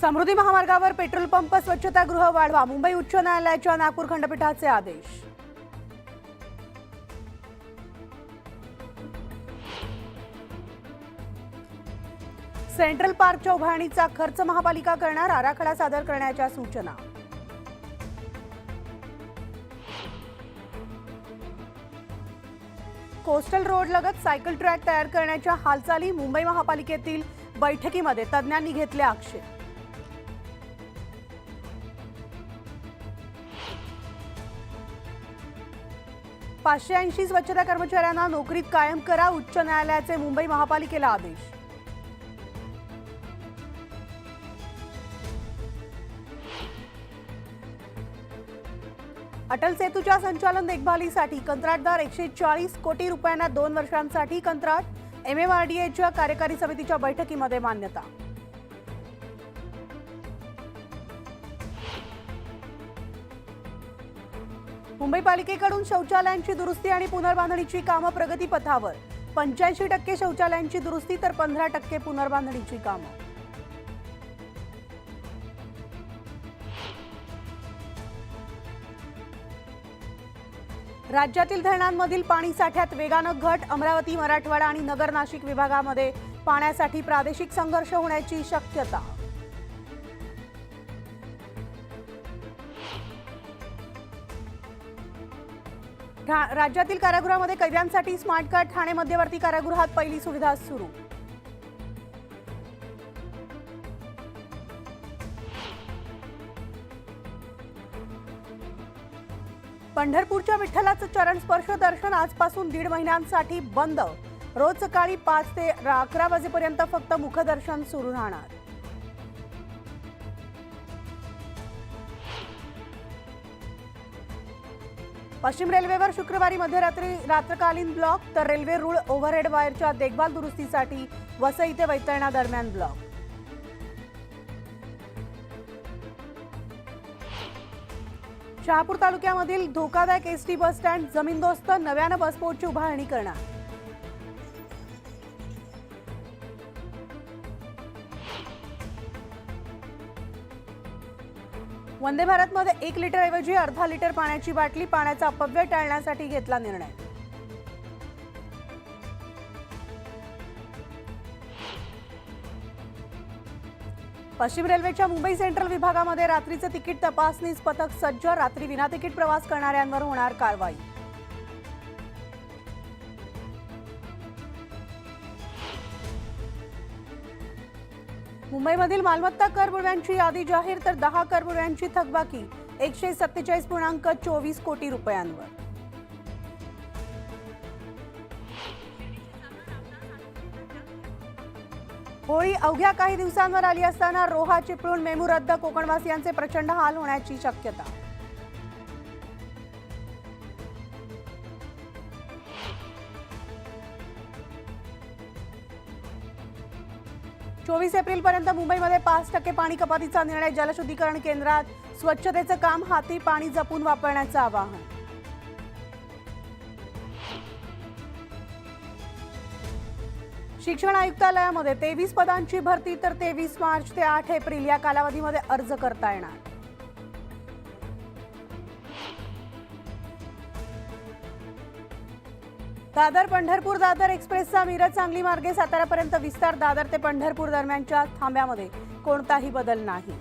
समृद्धी महामार्गावर petrol pump स्वच्छतागृह वाढवा मुंबई उच्च न्यायालयाच्या नागपूर खंडपीठाचे आदेश. सेंट्रल पार्कच्या उभारणीचा खर्च महापालिका करणार आराखडा सादर करण्याच्या सूचना. कोस्टल रोड लगत सायकल ट्रॅक तयार करण्याच्या हालचाली मुंबई महापालिकेतील बैठकीमध्ये तज्ज्ञांनी घेतले आक्षेप. पाचशे ऐंशी स्वच्छता कर्मचाऱ्यांना नोकरीत कायम करा उच्च न्यायालयाचे मुंबई महापालिकेला आदेश. अटल सेतूच्या संचालन देखभालीसाठी कंत्राटदार एकशे चाळीस कोटी रुपयांना दोन वर्षांसाठी कंत्राट एमएमआरडीएच्या कार्यकारी समितीच्या बैठकीमध्ये मान्यता. मुंबई पालिकेकडून शौचालयांची दुरुस्ती आणि पुनर्बांधणीची कामं प्रगतीपथावर पंच्याऐंशी टक्के शौचालयांची दुरुस्ती तर पंधरा टक्के पुनर्बांधणीची कामं. राज्यातील धरणांमधील पाणी साठ्यात वेगानं घट अमरावती मराठवाडा आणि नगर नाशिक विभागामध्ये पाण्यासाठी प्रादेशिक संघर्ष होण्याची शक्यता. राज्यातील कारागृहामध्ये कैद्यांसाठी स्मार्ट कार्ड ठाणे मध्यवर्ती कारागृहात पहिली सुविधा सुरू. पंढरपूरच्या विठ्ठलाचं चरण स्पर्श दर्शन आजपासून दीड महिन्यांसाठी बंद. रोज सकाळी पाच ते अकरा वाजेपर्यंत फक्त मुखदर्शन सुरू राहणार. पश्चिम रेल्वेवर शुक्रवारी मध्यरात्री रात्रकालीन ब्लॉक तर रेल्वे रूळ ओव्हरहेड वायरच्या देखभाल दुरुस्तीसाठी वसई ते वैतरणा दरम्यान ब्लॉक. शहापूर तालुक्यामधील धोकादायक एसटी बस स्टँड जमीनदोस्त नव्यानं बसपोर्टची उभारणी करणार. वंदे भारतमध्ये एक लिटर ऐवजी अर्धा लिटर पाण्याची बाटली पाण्याचा अपव्यय टाळण्यासाठी घेतला निर्णय. पश्चिम रेल्वेच्या मुंबई सेंट्रल विभागामध्ये रात्रीचं तिकीट तपासणीस पथक सज्ज रात्री विना तिकीट प्रवास करणाऱ्यांवर होणार कारवाई. मुंबईमधील मालमत्ता करबुड्यांची यादी जाहीर तर दहा करबुड्यांची थकबाकी. एकशे सत्तेचाळीस पूर्णांक चोवीस कोटी रुपयांवर. होळी अवघ्या काही दिवसांवर आली असताना रोहा चिपळूण मेमू रद्द कोकणवासियांचे प्रचंड हाल होण्याची शक्यता. चोवीस एप्रिल पर्यंत मुंबईमध्ये पाच टक्के पाणी कपातीचा निर्णय जलशुद्धीकरण केंद्रात स्वच्छतेचं काम हाती पाणी जपून वापरण्याचं आवाहन. शिक्षण आयुक्तालयामध्ये तेवीस पदांची भरती तर तेवीस मार्च ते आठ एप्रिल या कालावधीमध्ये अर्ज करता येणार. दादर पंढरपूर दादर एक्सप्रेसचा मिरज सांगली मार्गे सातारापर्यंत विस्तार दादर ते पंढरपूर दरम्यानच्या थांब्यामध्ये कोणताही बदल नाही.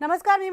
नमस्कार मी